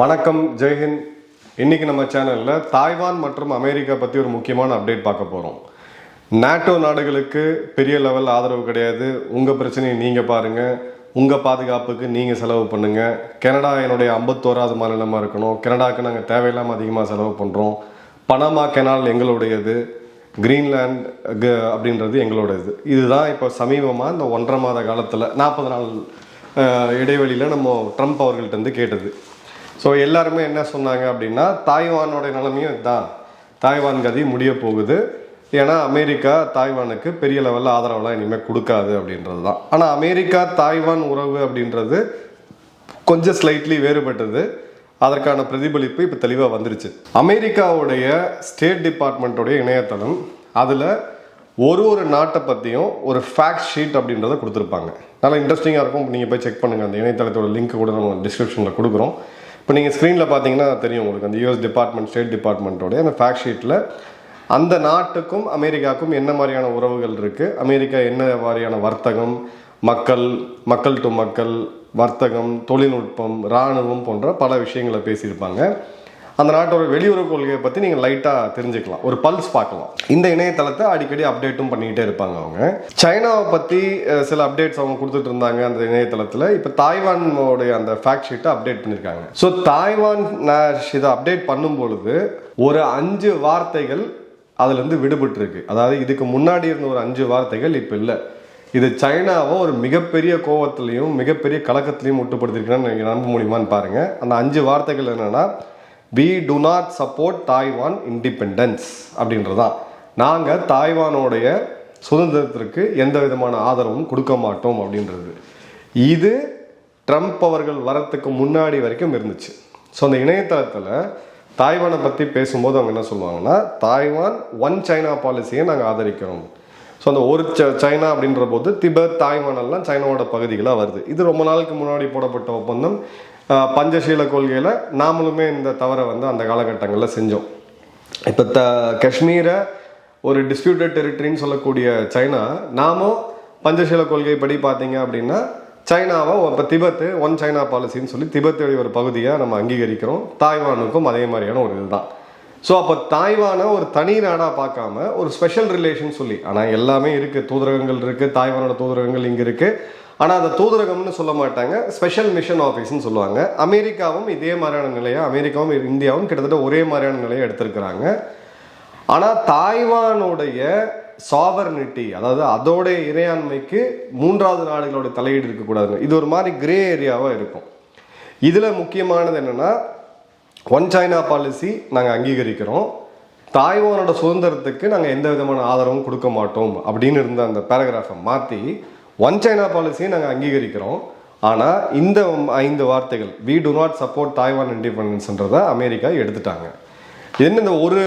வணக்கம் ஜெய்ஹிந்த் இன்னைக்கு நம்ம சேனலில் தாய்வான் மற்றும் அமெரிக்கா பற்றி ஒரு முக்கியமான அப்டேட் பார்க்க போகிறோம் நாட்டோ நாடுகளுக்கு பெரிய லெவல் ஆதரவு கிடையாது. உங்கள் பிரச்சனையை நீங்கள் பாருங்கள் உங்கள் பாதுகாப்புக்கு நீங்கள் செலவு பண்ணுங்கள் கனடா என்னுடைய ஐம்பத்தோராவது மாநிலமாக இருக்கணும். கனடாக்கு நாங்கள் தேவையில்லாமல் அதிகமாக செலவு பண்ணுறோம் பனாமா கெனால் எங்களுடையது. கிரீன்லேண்ட் க- அப்படின்றது எங்களோடது இதுதான் இப்போ சமீபமாக இந்த ஒன்றரை மாத காலத்தில் நாற்பது நாள் இடைவெளியில் நம்ம ட்ரம்ப் அவர்கள்ட்ட கேட்டது. ஸோ எல்லாருமே என்ன சொன்னாங்க அப்படின்னா தாய்வானோட நிலைமையும் இதுதான். தாய்வான் கதி முடிய போகுது. ஏன்னா அமெரிக்கா தாய்வானுக்கு பெரிய லெவலில் ஆதரவெல்லாம் இனிமேல் கொடுக்காது அப்படின்றது தான். ஆனால் அமெரிக்கா தாய்வான் உறவு அப்படின்றது கொஞ்சம் ஸ்லைட்லி வேறுபட்டது. அதற்கான பிரதிபலிப்பு இப்போ தெளிவாக வந்துருச்சு. அமெரிக்காவுடைய ஸ்டேட் டிபார்ட்மெண்ட்டோடைய இணையதளம் அதில் ஒரு ஒரு நாட்டை பற்றியும் ஒரு ஃபேக்ட் ஷீட் அப்படின்றத கொடுத்துருப்பாங்க. நல்லா இன்ட்ரெஸ்டிங்காக இருக்கும். நீங்கள் போய் செக் பண்ணுங்கள் அந்த இணையதளத்தோட லிங்க் கூட நம்ம டிஸ்கிரிப்ஷனில் கொடுக்குறோம். இப்போ நீங்கள் ஸ்க்ரீனில் பார்த்தீங்கன்னா தெரியும் உங்களுக்கு. அந்த யூஎஸ் டிபார்ட்மெண்ட் ஸ்டேட் டிபார்ட்மெண்ட்டோடைய அந்த ஃபேக்ட் ஷீட்டில் அந்த நாட்டுக்கும் அமெரிக்காவுக்கும் என்ன மாதிரியான உறவுகள் இருக்குது அமெரிக்கா என்ன மாதிரியான வர்த்தகம்? மக்கள் மக்கள் டு மக்கள் வர்த்தகம் தொழில்நுட்பம் இராணுவம் போன்ற பல விஷயங்களை பேசியிருப்பாங்க. அந்த நாட்டோட வெளியுறவு கொள்கையை பற்றி நீங்கள் லைட்டாக தெரிஞ்சுக்கலாம். ஒரு பல்ஸ் பார்க்கலாம். இந்த இணையதளத்தை அடிக்கடி அப்டேட்டும் பண்ணிக்கிட்டே இருப்பாங்க அவங்க. சைனாவை பற்றி சில அப்டேட்ஸ் அவங்க கொடுத்துட்டு இருந்தாங்க அந்த இணையதளத்தில். இப்போ தாய்வானோடைய அந்த ஃபேக்ட் ஷீட்டை அப்டேட் பண்ணியிருக்காங்க ஸோ தாய்வான் இதை அப்டேட் பண்ணும் பொழுது ஒரு அஞ்சு வார்த்தைகள் அதுலேருந்து விடுபட்டு இருக்கு அதாவது இதுக்கு முன்னாடி இருந்த ஒரு அஞ்சு வார்த்தைகள் இப்போ இல்லை. இது சைனாவை ஒரு மிகப்பெரிய கோவத்திலையும் மிகப்பெரிய கலக்கத்திலையும் முட்டுப்படுத்திருக்கேன்னு நீங்கள் நம்ப முடியுமான்னு பாருங்கள் அந்த அஞ்சு வார்த்தைகள் என்னென்னா we do not support Taiwan independence அப்படின்றதான் நாங்கள் தாய்வானோடைய சுதந்திரத்திற்கு எந்த விதமான ஆதரவும் கொடுக்க மாட்டோம் அப்படின்றது. இது ட்ரம்ப் அவர்கள் வரத்துக்கு முன்னாடி வரைக்கும் இருந்துச்சு. ஸோ அந்த இணையதளத்தில் தாய்வானை பற்றி பேசும்போது அவங்க என்ன சொல்லுவாங்கன்னா தாய்வான் ஒன் சைனா பாலிசியை நாங்கள் ஆதரிக்கிறோம். ஸோ அந்த ஒரு ச- சைனா அப்படின்ற போது திபெத் தாய்வான் எல்லாம் சைனாவோட பகுதிகளாக வருது. இது ரொம்ப நாளுக்கு முன்னாடி போடப்பட்ட ஒப்பந்தம். பஞ்சசீல கொள்கையில் நாமளுமே இந்த தவறை வந்து அந்த காலகட்டங்களில் செஞ்சோம். இப்போ த காஷ்மீரை ஒரு டிஸ்பியூட்டட் டெரிட்டரின்னு சொல்லக்கூடிய சைனா நாமும் பஞ்சசீல கொள்கை படி பார்த்தீங்க அப்படின்னா சைனாவை இப்போ திபெத்து ஒன் சைனா பாலிசின்னு சொல்லி திபெத்துடைய ஒரு பகுதியாக நம்ம அங்கீகரிக்கிறோம். தாய்வானுக்கும் அதே மாதிரியான ஒரு இதுதான். ஸோ அப்போ தாய்வானை ஒரு தனி நாடாக பார்க்காம ஒரு ஸ்பெஷல் ரிலேஷன் சொல்லி ஆனால் எல்லாமே இருக்குது தூதரகங்கள் இருக்குது தாய்வானோட தூதரகங்கள் இங்கே இருக்குது ஆனால் அந்த தூதரகம்னு சொல்ல மாட்டாங்க. ஸ்பெஷல் மிஷன் ஆஃபீஸ்னு சொல்லுவாங்க. அமெரிக்காவும் இதே மாதிரியான நிலையை அமெரிக்காவும் இந்தியாவும் கிட்டத்தட்ட ஒரே மாதிரியான நிலையை எடுத்திருக்கிறாங்க. ஆனால் தாய்வானுடைய சாவர்னிட்டி அதாவது அதோடைய இறையாண்மைக்கு மூன்றாவது நாடுகளோட தலையீடு இருக்கக்கூடாது இது ஒரு மாதிரி கிரே ஏரியாவாக இருக்கும். இதில் முக்கியமானது என்னென்னா ஒன் சைனா பாலிசி நாங்கள் அங்கீகரிக்கிறோம். தாய்வானோட சுதந்திரத்துக்கு நாங்கள் எந்த விதமான ஆதரவும் கொடுக்க மாட்டோம் அப்படின்னு இருந்த அந்த பேராகிராஃபை மாற்றி ஒன் சைனா பாலிசியை நாங்கள் அங்கீகரிக்கிறோம். ஆனால் இந்த ஐந்து வார்த்தைகள் we do not support Taiwan இண்டிபெண்டன்ஸ்ன்றதை America எடுத்துட்டாங்க. என்ன இந்த ஒரு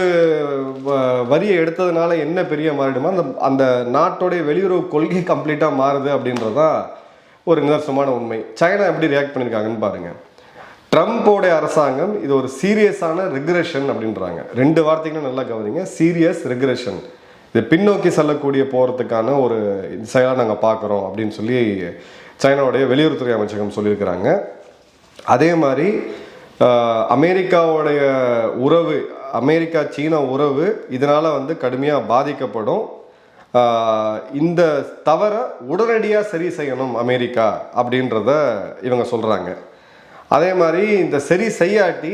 வ- வரியை எடுத்ததுனால என்ன பெரிய மாறிடுமா அந்த அந்த நாட்டோடைய வெளியுறவு கொள்கை கம்ப்ளீட்டாக மாறுது அப்படின்றது தான் ஒரு நிதர்சனமான உண்மை. சைனா எப்படி ரியாக்ட் பண்ணியிருக்காங்கன்னு பாருங்கள் ட்ரம்ப்போடைய அரசாங்கம் இது ஒரு சீரியஸான ரிக்ரெஷன் அப்படின்றாங்க. ரெண்டு வார்த்தைகளும் நல்லா கவனிங்க. சீரியஸ் ரிக்ரெஷன் இது பின்னோக்கி செல்லக்கூடிய போகிறதுக்கான ஒரு செயலாக நாங்கள் பார்க்குறோம் அப்படின்னு சொல்லி சைனாவுடைய வெளியுறவுத்துறை அமைச்சகம் சொல்லியிருக்கிறாங்க. அதே மாதிரி அமெரிக்காவுடைய உறவு அமெரிக்கா சீனா உறவு இதனால் வந்து கடுமையாக பாதிக்கப்படும். இந்த தவறை உடனடியாக சரி செய்யணும் அமெரிக்கா அப்படின்றத இவங்க சொல்கிறாங்க அதே மாதிரி இந்த சரி செய்யாட்டி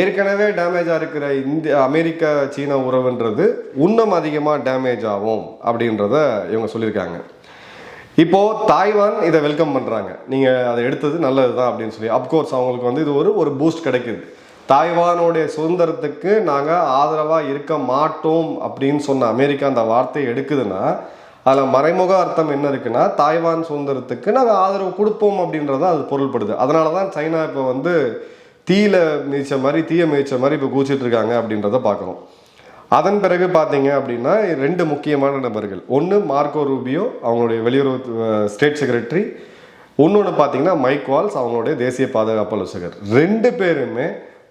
ஏற்கனவே டேமேஜாக இருக்கிற இந்திய அமெரிக்கா சீனா உறவுன்றது இன்னும் அதிகமாக டேமேஜ் ஆகும் அப்படின்றத இவங்க சொல்லியிருக்காங்க. இப்போது தாய்வான் இதை வெல்கம் பண்ணுறாங்க நீங்கள் அதை எடுத்தது நல்லது தான் அப்படின்னு சொல்லி. அப்கோர்ஸ் அவங்களுக்கு வந்து இது ஒரு ஒரு பூஸ்ட் கிடைக்குது. தாய்வானுடைய சுதந்திரத்துக்கு நாங்கள் ஆதரவாக இருக்க மாட்டோம் அப்படின்னு சொன்ன அமெரிக்கா அந்த வார்த்தையை எடுக்குதுன்னா அதில் மறைமுக அர்த்தம் என்ன இருக்குன்னா தாய்வான் சுதந்திரத்துக்கு நாங்கள் ஆதரவு கொடுப்போம் அப்படின்றத அது பொருள்படுது. அதனால தான் சைனா இப்போ வந்து தீயில மிதிச்ச மாதிரி தீய மிதிச்ச மாதிரி இப்போ கூச்சிட்டு இருக்காங்க அப்படின்றத பார்க்குறோம். அதன் பிறகு பார்த்தீங்க அப்படின்னா ரெண்டு முக்கியமான நபர்கள். ஒன்று மார்க்கோ ரூபியோ அவங்களுடைய வெளியுறவு ஸ்டேட் செக்ரட்டரி. இன்னொன்று பார்த்தீங்கன்னா மைக் வால்ஸ் அவங்களுடைய தேசிய பாதுகாப்பு ஆலோசகர். ரெண்டு பேருமே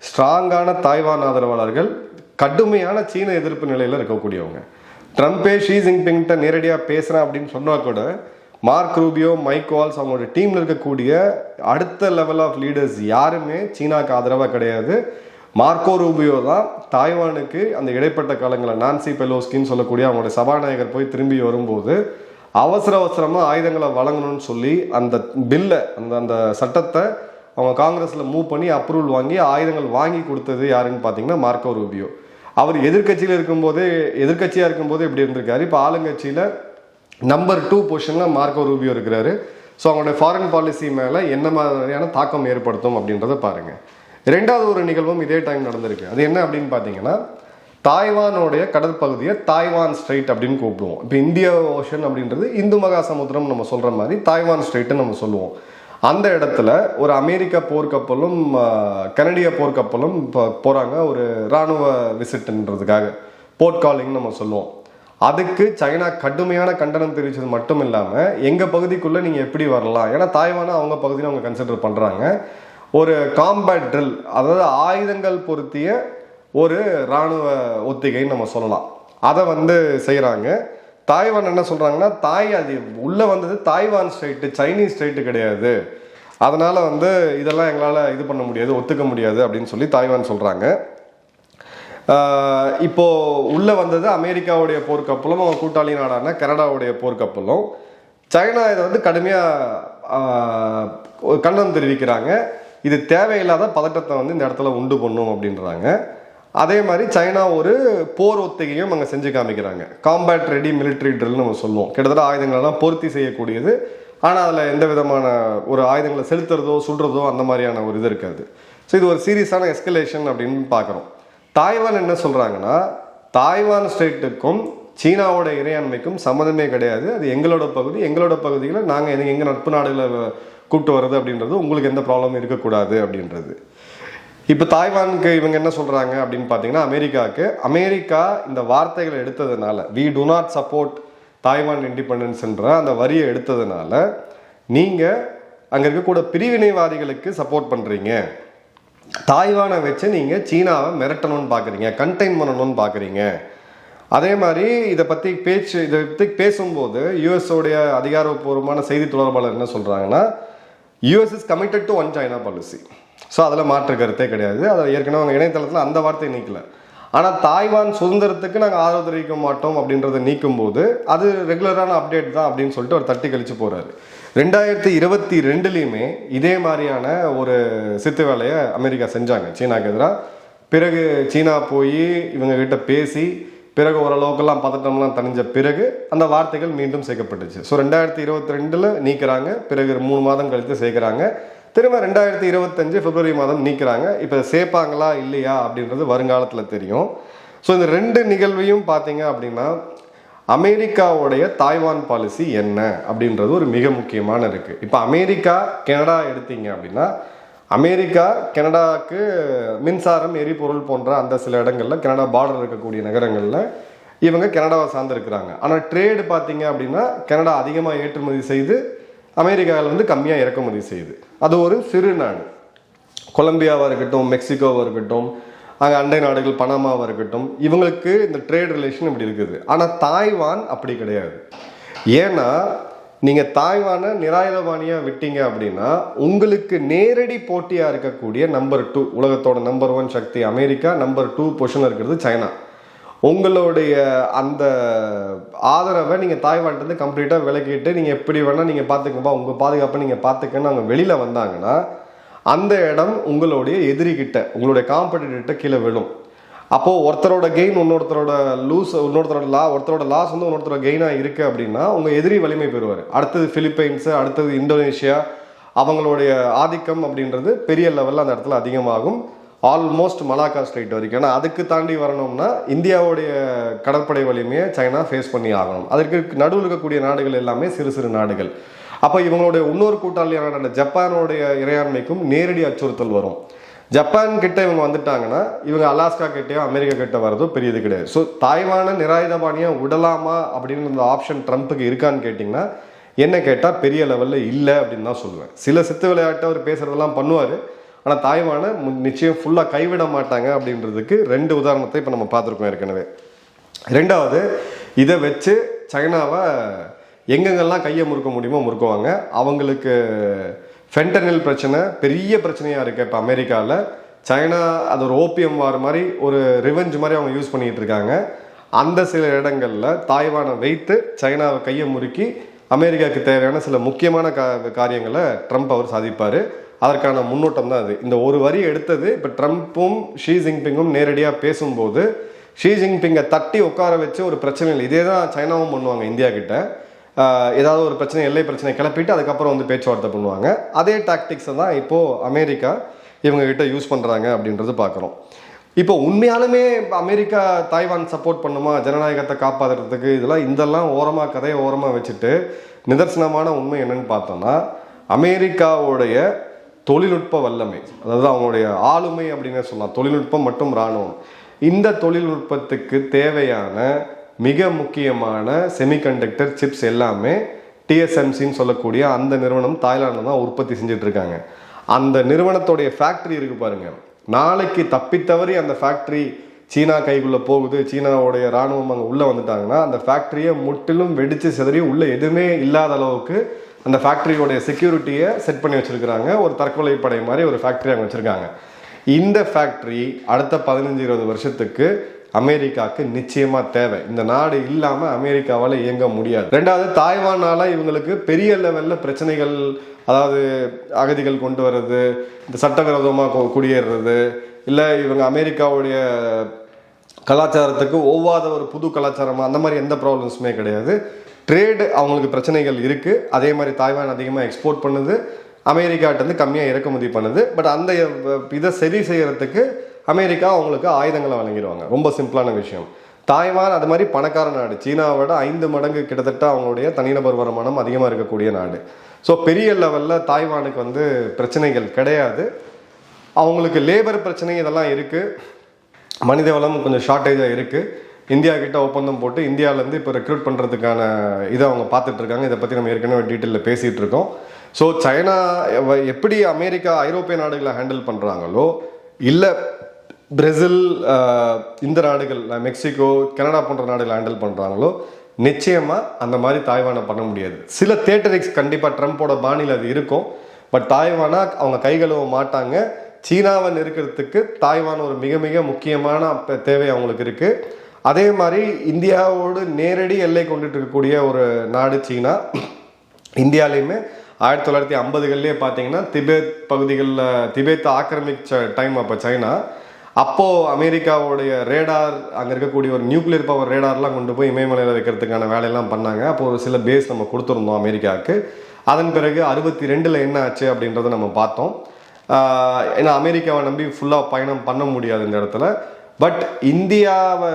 ஸ்ட்ராங்கான தாய்வான் ஆதரவாளர்கள் கடுமையான சீன எதிர்ப்பு நிலையில் இருக்கக்கூடியவங்க. ட்ரம்ப்பே ஷீ ஜின்பிங்கிட்ட நேரடியாக பேசுகிறேன் அப்படின்னு சொன்னால் கூட மார்க் ரூபியோ மைக் வால்ஸ் அவங்களோட டீமில் இருக்கக்கூடிய அடுத்த லெவல் ஆஃப் லீடர்ஸ் யாருமே சீனாக்கு ஆதரவாக கிடையாது. மார்க்கோ ரூபியோ தான் தாய்வானுக்கு அந்த இடைப்பட்ட காலங்களில் நான்சி பெலோஸ்கின்னு சொல்லக்கூடிய அவங்களுடைய சபாநாயகர் போய் திரும்பி வரும்போது அவசர அவசரமாக ஆயுதங்களை வழங்கணும்னு சொல்லி அந்த பில்லை அந்த அந்த சட்டத்தை அவங்க காங்கிரஸில் மூவ் பண்ணி அப்ரூவல் வாங்கி ஆயுதங்கள் வாங்கி கொடுத்தது யாருன்னு பார்த்தீங்கன்னா மார்க்கோ ரூபியோ. அவர் எதிர்க்கட்சியில் இருக்கும்போதே எதிர்க்கட்சியாக இருக்கும்போது இப்படி இருந்திருக்காரு? இப்போ ஆளுங்கட்சியில் நம்பர் டூ பொசிஷனில் மார்க்கோ ரூபியோ இருக்கிறாரு. ஸோ அவங்களுடைய ஃபாரின் பாலிசி மேலே என்ன மாதிரியான தாக்கம் ஏற்படுத்தும் அப்படின்றத பாருங்கள் ரெண்டாவது ஒரு நிகழ்வும் இதே டைம் நடந்திருக்கு. அது என்ன அப்படின்னு பார்த்தீங்கன்னா தாய்வானுடைய கடற்பகுதியை தாய்வான் ஸ்ட்ரைட் அப்படின்னு கூப்பிடுவோம். இப்போ இந்திய ஓஷன் அப்படின்றது இந்து மகா சமுத்திரம் நம்ம சொல்கிற மாதிரி தாய்வான் ஸ்ட்ரைட்டு நம்ம சொல்லுவோம். அந்த இடத்துல ஒரு அமெரிக்க போர்க்கப்பலும் கனடிய போர்க்கப்பலும் இப்போ போகிறாங்க ஒரு இராணுவ விசிட்டுன்றதுக்காக போர்ட் காலிங் நம்ம சொல்லுவோம். அதுக்கு சைனா கடுமையான கண்டனம் தெரிவித்தது மட்டும் இல்லாமல் எங்கள் பகுதிக்குள்ளே நீங்கள் எப்படி வரலாம்? ஏன்னா தாய்வானை அவங்க பகுதியில் அவங்க கன்சிடர் பண்ணுறாங்க ஒரு காம்பேட் ட்ரில் அதாவது ஆயுதங்கள் பொருத்திய ஒரு இராணுவ ஒத்திகைன்னு நம்ம சொல்லலாம். அதை வந்து செய்கிறாங்க தாய்வான் என்ன சொல்கிறாங்கன்னா தாய் அது உள்ளே வந்தது தாய்வான் ஸ்ட்ரைட்டு சைனீஸ் ஸ்ட்ரைட்டு கிடையாது. அதனால் வந்து இதெல்லாம் எங்களால் இது பண்ண முடியாது ஒத்துக்க முடியாது அப்படின்னு சொல்லி தாய்வான் சொல்கிறாங்க இப்போது இப்போ உள்ள வந்தது அமெரிக்காவுடைய போர்க்கப்பலும் அவங்க கூட்டாளி நாடான கனடாவுடைய போர்க்கப்பலும். சைனா இதை வந்து கடுமையாக கண்டனம் தெரிவிக்கிறாங்க. இது தேவையில்லாத பதட்டத்தை வந்து இந்த இடத்துல உண்டு பண்ணும் அப்படின்றாங்க. அதே மாதிரி சைனா ஒரு போர் ஒத்திகையும் அங்கே செஞ்சு காமிக்கிறாங்க. காம்பேட் ரெடி மிலிட்ரி ட்ரில்னு நம்ம சொல்லுவோம். கிட்டத்தட்ட ஆயுதங்களெல்லாம் பொருத்தி செய்யக்கூடியது. ஆனால் அதில் எந்த விதமான ஒரு ஆயுதங்களை செலுத்துறதோ சுடுறதோ அந்த மாதிரியான ஒரு இது இருக்காது. ஸோ இது ஒரு சீரியஸான எஸ்கலேஷன் அப்படின்னு பார்க்குறோம். தாய்வான் என்ன சொல்கிறாங்கன்னா தாய்வான் ஸ்டேட்டுக்கும் சீனாவோட இறையாண்மைக்கும் சம்மந்தமே கிடையாது. அது எங்களோட பகுதி எங்களோட பகுதியில் நாங்கள் எங்கள் எங்கள் நட்பு நாடுகளை கூப்பிட்டு வர்றது அப்படின்றது உங்களுக்கு எந்த ப்ராப்ளமும் இருக்கக்கூடாது அப்படின்றது. இப்போ தாய்வானுக்கு இவங்க என்ன சொல்கிறாங்க அப்படின்னு பார்த்தீங்கன்னா அமெரிக்காவுக்கு அமெரிக்கா இந்த வார்த்தைகளை எடுத்ததுனால we do not support Taiwan இண்டிபெண்டன்ஸ்ன்ற அந்த வரியை எடுத்ததுனால நீங்கள் அங்கே இருக்கக்கூட பிரிவினைவாதிகளுக்கு சப்போர்ட் பண்ணுறீங்க தாய்வானை வச்சு நீங்கள் சீனாவை மிரட்டணும்னு பார்க்குறீங்க கண்டெயின் பண்ணணும்னு பார்க்குறீங்க அதே மாதிரி இதை பற்றி பேச்சு இதை பற்றி பேசும்போது யூஎஸோடைய அதிகாரப்பூர்வமான செய்தி தொடர்பாளர் என்ன சொல்கிறாங்கன்னா US is committed to one China policy so அதில் மாற்று கருத்தே கிடையாது. அதை ஏற்கனவே அவங்க இணையதளத்தில் அந்த வார்த்தையை நீக்கல. ஆனால் தாய்வான் சுதந்திரத்துக்கு நாங்கள் ஆதரவு தெரிவிக்க மாட்டோம் அப்படின்றத நீக்கும்போது அது ரெகுலரான அப்டேட் தான் அப்படின்னு சொல்லிட்டு அவர் தட்டி கழிச்சு போகிறாரு ரெண்டாயிரத்தி இருபத்தி ரெண்டுலேயுமே இதே மாதிரியான ஒரு சித்து வேலையை அமெரிக்கா செஞ்சாங்க. சீனாக்கு எதிராக. பிறகு சீனா போய் இவங்க கிட்ட பேசி பிறகு ஓரளவுக்கெல்லாம் பதட்டம்லாம் தணிஞ்ச பிறகு அந்த வார்த்தைகள் மீண்டும் சேர்க்கப்பட்டுச்சு. ஸோ ரெண்டாயிரத்தி இருபத்தி ரெண்டில் நீக்கிறாங்க பிறகு மூணு மாதம் கழித்து சேர்க்குறாங்க. திரும்ப ரெண்டாயிரத்தி இருபத்தஞ்சு பிப்ரவரி மாதம் நீக்கிறாங்க. இப்போ சேர்ப்பாங்களா? இல்லையா? அப்படின்றது வருங்காலத்தில் தெரியும். ஸோ இந்த ரெண்டு நிகழ்வையும் பார்த்தீங்க அப்படின்னா அமெரிக்காவுடைய தாய்வான் பாலிசி என்ன? அப்படின்றது ஒரு மிக முக்கியமான இருக்குது இப்போ அமெரிக்கா கனடா எடுத்தீங்க அப்படின்னா அமெரிக்கா கனடாவுக்கு மின்சாரம் எரிபொருள் போன்ற அந்த சில இடங்களில் கனடா பார்டர் இருக்கக்கூடிய நகரங்களில் இவங்க கனடாவை சார்ந்திருக்கிறாங்க. ஆனால் ட்ரேடு பார்த்தீங்க அப்படின்னா கனடா அதிகமாக ஏற்றுமதி செய்து அமெரிக்காவில் வந்து கம்மியாக இறக்குமதி செய்யுது. அது ஒரு சிறு நாடு. கொலம்பியாவாக இருக்கட்டும் மெக்சிகோவாக இருக்கட்டும் அங்கே அண்டை நாடுகள் பனாமாவாக இருக்கட்டும் இவங்களுக்கு இந்த ட்ரேட் ரிலேஷன் இப்படி இருக்குது. ஆனால் தாய்வான் அப்படி கிடையாது. ஏன்னா நீங்கள் தாய்வானை நிராயுதபாணியாக விட்டீங்க அப்படின்னா உங்களுக்கு நேரடி போட்டியாக இருக்கக்கூடிய நம்பர் டூ உலகத்தோட நம்பர் ஒன் சக்தி அமெரிக்கா நம்பர் டூ பொசிஷனில் இருக்கிறது சைனா. உங்களுடைய அந்த ஆதரவை நீங்கள் தாய்வான்ட்டு கம்ப்ளீட்டாக விலக்கிட்டு நீங்கள் எப்படி வேணால் நீங்கள் பார்த்துக்கப்பா உங்கள் பாதுகாப்பை நீங்கள் பார்த்துக்கன்னு அவங்க வெளியில் வந்தாங்கன்னா அந்த இடம் உங்களுடைய எதிரிகிட்ட உங்களுடைய காம்படிட்டர்கிட்ட கீழே விழும். அப்போது ஒருத்தரோட கெயின் இன்னொருத்தரோட லூஸ் இன்னொருத்தரோட லா ஒருத்தரோட லாஸ் வந்து இன்னொருத்தரோட கெயினாக இருக்குது அப்படின்னா உங்கள் எதிரி வலிமை பெறுவார். அடுத்தது ஃபிலிப்பைன்ஸு அடுத்தது இந்தோனேஷியா அவங்களுடைய ஆதிக்கம் அப்படின்றது பெரிய லெவலில் அந்த இடத்துல அதிகமாகும். ஆல்மோஸ்ட் மலாக்கா ஸ்ட்ரைட் வரைக்கும். ஏன்னா அதுக்கு தாண்டி வரணும்னா இந்தியாவுடைய கடற்படை வலிமையை சைனா ஃபேஸ் பண்ணி ஆகணும். அதற்கு நடுவில் இருக்கக்கூடிய நாடுகள் எல்லாமே சிறு சிறு நாடுகள். அப்போ இவங்களுடைய இன்னொரு கூட்டாளியான ஜப்பானுடைய இறையாண்மைக்கும் நேரடி அச்சுறுத்தல் வரும். ஜப்பான் கிட்ட இவங்க வந்துட்டாங்கன்னா இவங்க அலாஸ்கா கிட்டேயோ அமெரிக்கா கிட்ட வரதோ பெரியது கிடையாது. ஸோ தாய்வான நிராயுதபாணியாக விடலாமா அப்படின்னு இந்த ஆப்ஷன் ட்ரம்ப்புக்கு இருக்கான்னு கேட்டிங்கன்னா என்ன கேட்டால் பெரிய லெவலில் இல்லை அப்படின்னு தான் சொல்லுவேன். சில சித்து விளையாட்டு அவர் பேசுகிறதெல்லாம் பண்ணுவார். ஆனால் தாய்வானை நிச்சயம் ஃபுல்லாக கைவிட மாட்டாங்க அப்படின்றதுக்கு ரெண்டு உதாரணத்தை இப்போ நம்ம பார்த்துருக்கோம் ஏற்கனவே. ரெண்டாவது இதை வச்சு சைனாவை எங்கெங்கெல்லாம் கையை முறுக்க முடியுமோ முறுக்குவாங்க. அவங்களுக்கு ஃபென்டனில் பிரச்சனை பெரிய பிரச்சனையாக இருக்குது இப்போ அமெரிக்காவில் சைனா அது ஒரு ஓபிஎம் வார் மாதிரி ஒரு ரிவெஞ்ச் மாதிரி அவங்க யூஸ் பண்ணிகிட்டு இருக்காங்க. அந்த சில இடங்களில் தாய்வானை வைத்து சைனாவை கையை முறுக்கி அமெரிக்காவுக்கு தேவையான சில முக்கியமான கா காரியங்களை ட்ரம்ப் அவர் சாதிப்பார். அதற்கான முன்னோட்டம் தான் அது. இந்த ஒரு வரி எடுத்தது இப்போ ட்ரம்ப்பும் ஷீ ஜின்பிங்கும் நேரடியாக பேசும்போது ஷீ ஜின்பிங்கை தட்டி உட்கார வச்சு ஒரு பிரச்சனை இல்லை இதே தான் சைனாவும் பண்ணுவாங்க இந்தியா கிட்ட. ஏதாவது ஒரு பிரச்சனை எல்லை பிரச்சனை கிளப்பிட்டு அதுக்கப்புறம் வந்து பேச்சுவார்த்தை பண்ணுவாங்க. அதே டாக்டிக்ஸை தான் இப்போது அமெரிக்கா இவங்ககிட்ட யூஸ் பண்ணுறாங்க அப்படின்றது பார்க்குறோம் இப்போ உண்மையாலுமே அமெரிக்கா தாய்வான் சப்போர்ட் பண்ணுமா ஜனநாயகத்தை காப்பாற்றுறதுக்கு இதெல்லாம் இதெல்லாம் ஓரமாக கதையை ஓரமாக வச்சுட்டு நிதர்சனமான உண்மை என்னன்னு பார்த்தோம்னா அமெரிக்காவுடைய தொழில்நுட்ப வல்லமை. அதாவது அவங்களுடைய ஆளுமை அப்படின்னு சொல்லலாம். தொழில்நுட்பம் மற்றும் இராணுவம் இந்த தொழில்நுட்பத்துக்கு தேவையான மிக முக்கியமான செமிகண்டக்டர் சிப்ஸ் எல்லாமே டிஎஸ்எம்சின்னு சொல்லக்கூடிய அந்த நிறுவனம் தாய்லாந்து தான் உற்பத்தி செஞ்சுட்டு இருக்காங்க அந்த நிறுவனத்துடைய ஃபேக்ட்ரி இருக்கு பாருங்க. நாளைக்கு தப்பித்தவறி அந்த ஃபேக்ட்ரி சீனா கைக்குள்ளே போகுது. சீனாவுடைய ராணுவம் அங்கே உள்ளே வந்துட்டாங்கன்னா அந்த ஃபேக்ட்ரியை முற்றிலும் வெடித்து சிதறி உள்ளே எதுவுமே இல்லாத அளவுக்கு அந்த ஃபேக்ட்ரியோடைய செக்யூரிட்டியை செட் பண்ணி வச்சுருக்கிறாங்க. ஒரு தற்கொலை படை மாதிரி ஒரு ஃபேக்ட்ரி அங்கே வச்சுருக்காங்க. இந்த ஃபேக்ட்ரி அடுத்த பதினஞ்சு இருபது வருஷத்துக்கு அமெரிக்காவுக்கு நிச்சயமாக தேவை. இந்த நாடு இல்லாமல் அமெரிக்காவால் இயங்க முடியாது. ரெண்டாவது தாய்வானால் இவங்களுக்கு பெரிய லெவலில் பிரச்சனைகள் அதாவது அகதிகள் கொண்டு வர்றது இந்த சட்டவிரோதமாக குடியேறுறது இல்லை இவங்க அமெரிக்காவுடைய கலாச்சாரத்துக்கு ஒவ்வாத ஒரு புது கலாச்சாரமாக அந்த மாதிரி எந்த ப்ராப்ளம்ஸுமே கிடையாது. ட்ரேடு அவங்களுக்கு பிரச்சனைகள் இருக்குது அதே மாதிரி தாய்வான் அதிகமாக எக்ஸ்போர்ட் பண்ணுது. அமெரிக்காட்டேருந்து கம்மியாக இறக்குமதி பண்ணுது. பட் அந்த இதை சரி செய்கிறதுக்கு அமெரிக்கா அவங்களுக்கு ஆயுதங்களை வழங்கிடுவாங்க. ரொம்ப சிம்பிளான விஷயம். தாய்வான் அது மாதிரி பணக்கார நாடு. சீனாவை விட ஐந்து மடங்கு கிட்டத்தட்ட அவங்களுடைய தனிநபர் வருமானம் அதிகமாக இருக்கக்கூடிய நாடு. ஸோ பெரிய லெவலில் தாய்வானுக்கு வந்து பிரச்சனைகள் கிடையாது. அவங்களுக்கு லேபர் பிரச்சனை இதெல்லாம் இருக்குது மனித வளம் கொஞ்சம் ஷார்ட்டேஜாக இருக்குது இந்தியா கிட்ட ஒப்பந்தம் போட்டு இந்தியாவிலேருந்து இப்போ ரெக்ரூட் பண்ணுறதுக்கான இதை அவங்க பார்த்துட்டு இருக்காங்க இதை பற்றி நம்ம ஏற்கனவே டீட்டெயிலில் பேசிகிட்டு இருக்கோம் ஸோ சைனா எப்படி அமெரிக்கா ஐரோப்பிய நாடுகளை ஹேண்டில் பண்ணுறாங்களோ இல்லை பிரேசில் இந்த நாடுகள் மெக்சிகோ கனடா போன்ற நாடுகளை ஹேண்டில் பண்ணுறாங்களோ நிச்சயமாக அந்த மாதிரி தாய்வானை பண்ண முடியாது. சில தேட்டரிக்ஸ் கண்டிப்பாக ட்ரம்ப்போட பாணியில் அது இருக்கும். பட் தாய்வானா அவங்க கை கழுவ மாட்டாங்க. சீனாவை நெருக்கிறதுக்கு தாய்வான் ஒரு மிக மிக முக்கியமான தேவை அவங்களுக்கு இருக்குது அதே மாதிரி இந்தியாவோடு நேரடி எல்லை கொண்டுட்டு இருக்கக்கூடிய ஒரு நாடு சீனா. இந்தியாலையுமே ஆயிரத்தி தொள்ளாயிரத்தி ஐம்பதுகள்லேயே பார்த்தீங்கன்னா திபேத் பகுதிகளில் திபேத்தை ஆக்கிரமிச்ச டைம் அப்போ சைனா. அப்போது அமெரிக்காவுடைய ரேடார் அங்கே இருக்கக்கூடிய ஒரு நியூக்ளியர் பவர் ரேடார்லாம் கொண்டு போய் இமயமலையில் வைக்கிறதுக்கான வேலையெல்லாம் பண்ணாங்க. அப்போ ஒரு சில பேஸ் நம்ம கொடுத்துருந்தோம் அமெரிக்காவுக்கு. அதன் பிறகு அறுபத்தி ரெண்டில் என்ன ஆச்சு அப்படின்றத நம்ம பார்த்தோம். ஏன்னா அமெரிக்காவை நம்பி ஃபுல்லாக பயணம் பண்ண முடியாது இந்த இடத்துல. பட் இந்தியாவை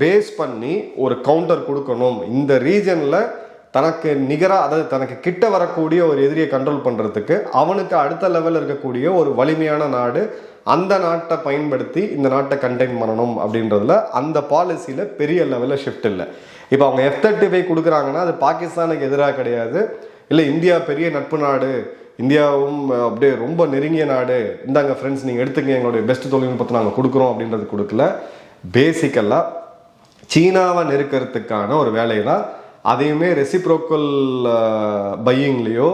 பேஸ் பண்ணி ஒரு கவுண்டர் கொடுக்கணும். இந்த ரீஜனில் தனக்கு நிகராக அதாவது தனக்கு கிட்ட வரக்கூடிய ஒரு எதிரியை கண்ட்ரோல் பண்ணுறதுக்கு அவனுக்கு அடுத்த லெவலில் இருக்கக்கூடிய ஒரு வலிமையான நாடு அந்த நாட்டை பயன்படுத்தி இந்த நாட்டை கண்டெயின் பண்ணணும் அப்படின்றதுல அந்த பாலிசியில் பெரிய லெவலில் ஷிஃப்ட் இல்லை. இப்போ அவங்க எஃப் தேர்ட்டி ஃபைவ் கொடுக்குறாங்கன்னா அது பாகிஸ்தானுக்கு எதிராக கிடையாது. இல்லை இந்தியா பெரிய நட்பு நாடு. இந்தியாவும் அப்படியே ரொம்ப நெருங்கிய நாடு. இந்தாங்க ஃப்ரெண்ட்ஸ் நீங்கள் எடுத்துங்க எங்களுடைய பெஸ்ட் தொழில்நுட்பத்தை நாங்கள் கொடுக்குறோம் அப்படின்றது கொடுக்கல. பேசிக்கலாக சீனாவை நெருக்கிறதுக்கான ஒரு வேலை தான் அதையுமே ரெசிப்ரோக்கல் பையிங்லேயோ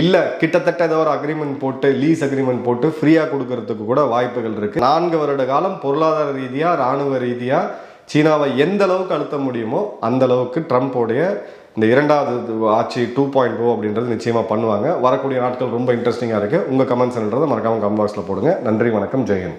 இல்லை கிட்டத்தட்ட ஏதோ ஒரு அக்ரிமெண்ட் போட்டு லீஸ் அக்ரிமெண்ட் போட்டு ஃப்ரீயாக கொடுக்கறதுக்கு கூட வாய்ப்புகள் இருக்குது நான்கு வருட காலம் பொருளாதார ரீதியாக இராணுவ ரீதியாக சீனாவை எந்த அளவுக்கு அழுத்த முடியுமோ அந்த அளவுக்கு ட்ரம்ப்போடைய இந்த இரண்டாவது ஆட்சி டூ பாயிண்ட் ஓ அப்படின்றது நிச்சயமாக பண்ணுவாங்க. வரக்கூடிய நாட்கள் ரொம்ப இன்ட்ரெஸ்டிங்காக இருக்குது உங்கள் கமெண்ட்ஸ்ன்றதை மறக்காமல் கமெண்ட் பாக்ஸில் போடுங்க. நன்றி வணக்கம் ஜெயன்